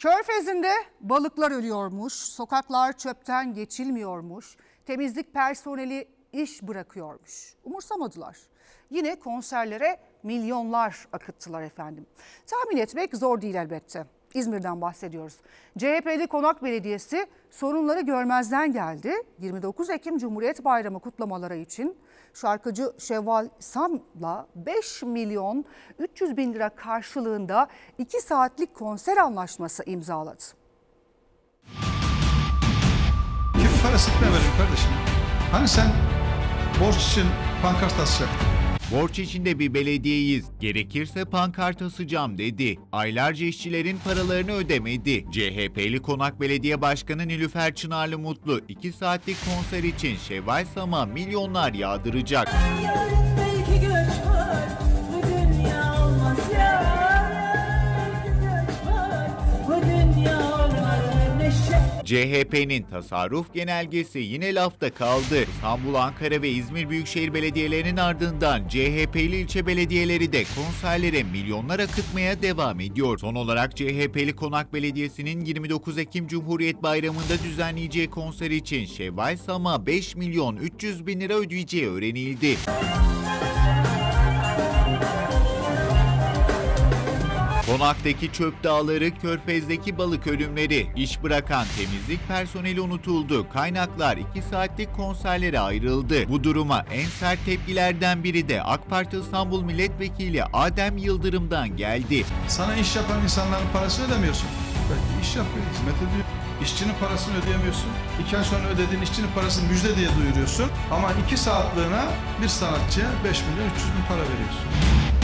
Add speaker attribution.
Speaker 1: Körfez'inde balıklar ölüyormuş, sokaklar çöpten geçilmiyormuş, temizlik personeli iş bırakıyormuş. Umursamadılar. Yine konserlere milyonlar akıttılar efendim. Tahmin etmek zor değil elbette. İzmir'den bahsediyoruz. CHP'li Konak Belediyesi sorunları görmezden geldi. 29 Ekim Cumhuriyet Bayramı kutlamaları için şarkıcı Şevval Sam'la 5 milyon 300 bin lira karşılığında 2 saatlik konser anlaşması imzaladı.
Speaker 2: Kim parası kime verir kardeşim? Hani sen borç için pankart asacaktın?
Speaker 3: Borç içinde bir belediyeyiz. Gerekirse pankart asacağım dedi. Aylarca işçilerin paralarını ödemedi. CHP'li Konak Belediye Başkanı Nilüfer Çınarlı Mutlu 2 saatlik konser için Şevval Sam'a milyonlar yağdıracak. CHP'nin tasarruf genelgesi yine lafta kaldı. İstanbul, Ankara ve İzmir Büyükşehir Belediyelerinin ardından CHP'li ilçe belediyeleri de konserlere milyonlar akıtmaya devam ediyor. Son olarak CHP'li Konak Belediyesi'nin 29 Ekim Cumhuriyet Bayramı'nda düzenleyeceği konser için Şevval Sam'a 5 milyon 300 bin lira ödeyeceği öğrenildi. Konak'taki çöp dağları, Körfez'deki balık ölümleri, iş bırakan temizlik personeli unutuldu. Kaynaklar 2 saatlik konserlere ayrıldı. Bu duruma en sert tepkilerden biri de AK Parti İstanbul Milletvekili Adem Yıldırım'dan geldi.
Speaker 2: Sana iş yapan insanların parasını ödemiyorsun. Belki iş yapıyor, hizmet ediyor. İşçinin parasını ödeyemiyorsun. İki ay sonra ödediğin işçinin parasını müjde diye duyuruyorsun. Ama iki saatliğine bir sanatçıya 5 milyon 300 bin para veriyorsun.